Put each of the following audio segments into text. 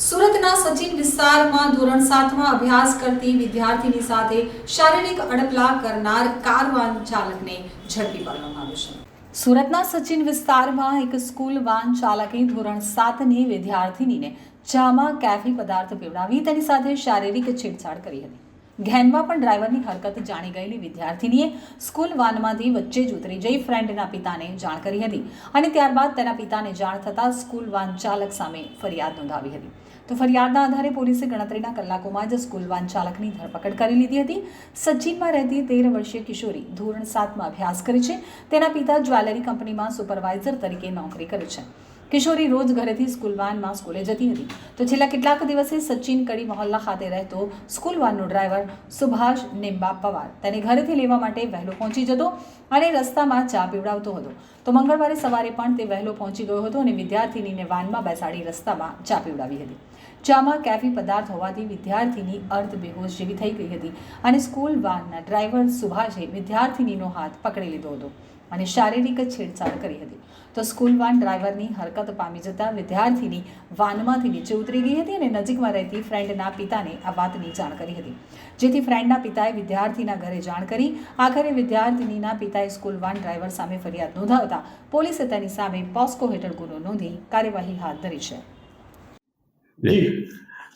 સુરતના સચિન વિસ્તારમાં ધોરણ સાતમાં અભ્યાસ કરતી વિદ્યાર્થીની સાથે શારીરિક અડપલા કરનાર કાર વાહન ચાલકને ઝડપી પાડવામાં આવ્યો છે. સુરતના સચિન વિસ્તારમાં એક સ્કૂલ વાન ચાલકે ધોરણ સાતની વિદ્યાર્થીનીને ચામાં કેફી પદાર્થ પીવડાવી, તેની સાથે શારીરિક છેડછાડ કરી હતી. ઘેનમાં પણ ડ્રાઈવરની હરકત જાણી ગયેલી વિદ્યાર્થીનીએ સ્કૂલ વાનમાંથી વચ્ચે જ ઉતરી જઈ ફ્રેન્ડના પિતાને જાણ કરી હતી અને ત્યારબાદ તેના પિતાને જાણ થતાં સ્કૂલ વાન ચાલક સામે ફરિયાદ નોંધાવી હતી. તો ફરિયાદના આધારે પોલીસે ગણતરીના કલાકોમાં જ સ્કૂલ વાન ચાલકની ધરપકડ કરી લીધી હતી. સચિનમાં રહેતી તેર વર્ષીય કિશોરી ધોરણ સાતમાં અભ્યાસ કરે છે. તેના પિતા જ્વેલરી કંપનીમાં સુપરવાઇઝર તરીકે નોકરી કરે છે. કિશોરી રોજ ઘરેથી સ્કૂલ વાનમાં સ્કૂલે જતી હતી. તો છેલ્લા કેટલાક દિવસે સચિન કડી મહોલ્લા ખાતે રહેતો સ્કૂલ વાનનો ડ્રાઈવર સુભાષ નિંબા પવાર તેને ઘરેથી લેવા માટે વહેલો પહોંચી જતો અને રસ્તામાં ચા પીવડાવતો હતો. તો મંગળવારે સવારે પણ તે વહેલો પહોંચી ગયો હતો અને વિદ્યાર્થીનીને વાનમાં બેસાડી રસ્તામાં ચા પીવડાવી હતી. ચામાં કેફી પદાર્થ હોવાથી વિદ્યાર્થીની અર્ધ બેહોશ જેવી થઈ ગઈ હતી અને સ્કૂલ વાનના ડ્રાઈવર સુભાષે વિદ્યાર્થીનીનો હાથ પકડી લીધો હતો અને શારીરિક છેડછાડ કરી હતી. તો સ્કૂલ વાન ડ્રાઈવરની હરકત પામી જતા વિદ્યાર્થીની વાનમાંથી નીચે ઉતરી ગઈ હતી અને નજીકમાં રહેતી ફ્રેન્ડના પિતાને આ વાતની જાણ કરી હતી. જેથી ફ્રેન્ડના પિતાએ વિદ્યાર્થીના ઘરે જાણ કરી. આખરે વિદ્યાર્થીનીના પિતાએ સ્કૂલ વાન ડ્રાઈવર સામે ફરિયાદ નોંધાવતા પોલીસે તેની સામે પોસ્કો હેઠળ ગુનો નોંધી કાર્યવાહી હાથ ધરી છે.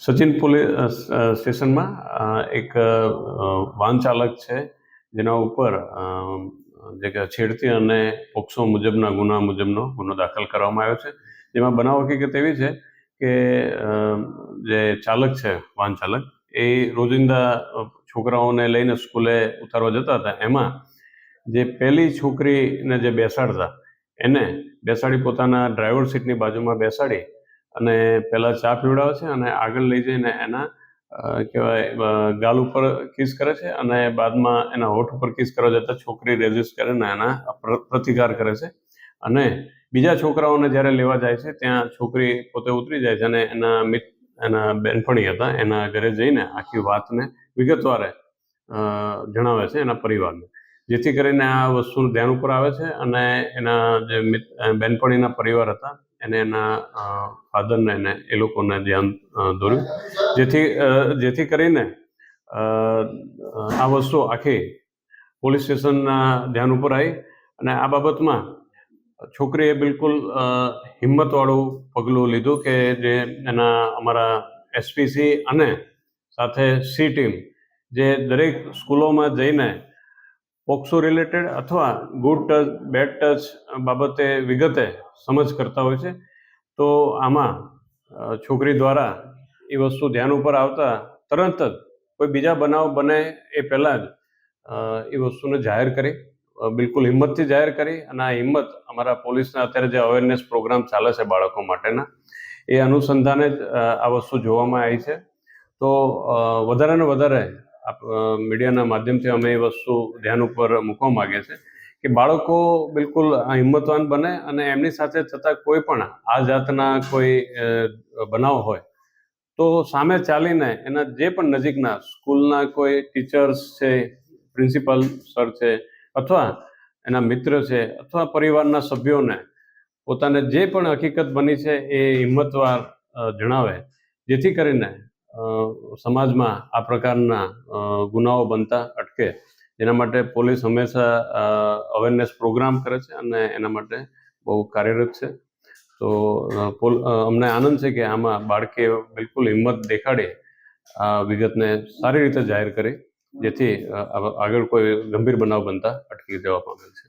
સચિન પોલીસ સ્ટેશનમાં એક વાહન ચાલક છે, જેના ઉપર જે કે છેડતી અને પોક્સો મુજબના, ગુના મુજબનો ગુનો દાખલ કરવામાં આવ્યો છે. જેમાં બનાવ હકીકત એવી છે કે જે ચાલક છે, વાહન ચાલક, એ રોજિંદા છોકરાઓને લઈને સ્કૂલે ઉતારવા જતા હતા. એમાં જે પહેલી છોકરીને જે બેસાડતા, એને બેસાડી પોતાના ડ્રાઈવર સીટની બાજુમાં બેસાડી અને પહેલાં ચા પીવડાવે છે અને આગળ લઈ જઈને એના કહેવાય ગાલ ઉપર કિસ કરે છે અને બાદમાં એના હોઠ ઉપર કિસ કરવા જતાં છોકરી રેઝિસ્ટ કરે ને એના પ્ર- પ્રતિકાર કરે છે. અને બીજા છોકરાઓને જ્યારે લેવા જાય છે, ત્યાં છોકરી પોતે ઉતરી જાય છે અને એના મિત, એના બેનપણી હતા, એના ઘરે જઈને આખી વાતને વિગતવારે જણાવે છે એના પરિવારને. જેથી કરીને આ વસ્તુનું ધ્યાન ઉપર આવે છે અને એના જે બેનપણીના પરિવાર હતા એને એના ફાધરને એને એ લોકોને ધ્યાન દોર્યું. જેથી જેથી કરીને આ વસ્તુ આખી પોલીસ સ્ટેશનના ધ્યાન ઉપર આવી અને આ બાબતમાં છોકરીએ બિલકુલ હિંમતવાળું પગલું લીધું કે જે એના અમારા એસપીસી અને સાથે સી ટીમ જે દરેક સ્કૂલોમાં જઈને પોક્સો રિલેટેડ અથવા ગુડ ટચ બેડ ટચ બાબતે વિગતે સમજ કરતા હોય છે. તો આમાં છોકરી દ્વારા એ વસ્તુ ધ્યાન ઉપર આવતા તરત જ કોઈ બીજા બનાવ બને એ પહેલાં જ એ વસ્તુને જાહેર કરી બિલકુલ હિંમતથી જાહેર કરી અને આ હિંમત અમારા પોલીસના અત્યારે જે અવેરનેસ પ્રોગ્રામ ચાલે છે બાળકો માટેના, એ અનુસંધાને જ આ વસ્તુ જોવામાં આવી છે. તો વધારે ને વધારે મીડિયાના માધ્યમથી અમે એ વસ્તુ ધ્યાન ઉપર મૂકવા માગીએ છીએ કે બાળકો બિલકુલ હિંમતવાન બને અને એમની સાથે થતા કોઈ પણ આ જાતના કોઈ બનાવ હોય, તો સામે ચાલીને એના જે પણ નજીકના સ્કૂલના કોઈ ટીચર્સ છે, પ્રિન્સિપલ સર છે, અથવા એના મિત્ર છે, અથવા પરિવારના સભ્યોને પોતાને જે પણ હકીકત બની છે એ હિંમતવાર જણાવે, જેથી કરીને સમાજમાં આ પ્રકારના ગુનાઓ બનતા અટકે. એના માટે પોલીસ હંમેશા અવેરનેસ પ્રોગ્રામ કરે છે અને એના માટે બહુ કાર્યરત છે. તો અમને આનંદ છે કે આમાં બાળકે બિલકુલ હિંમત દેખાડી આ વિગતને સારી રીતે જાહેર કરી, જેથી આગળ કોઈ ગંભીર બનાવ બનતા અટકી જવા પામેલ છે.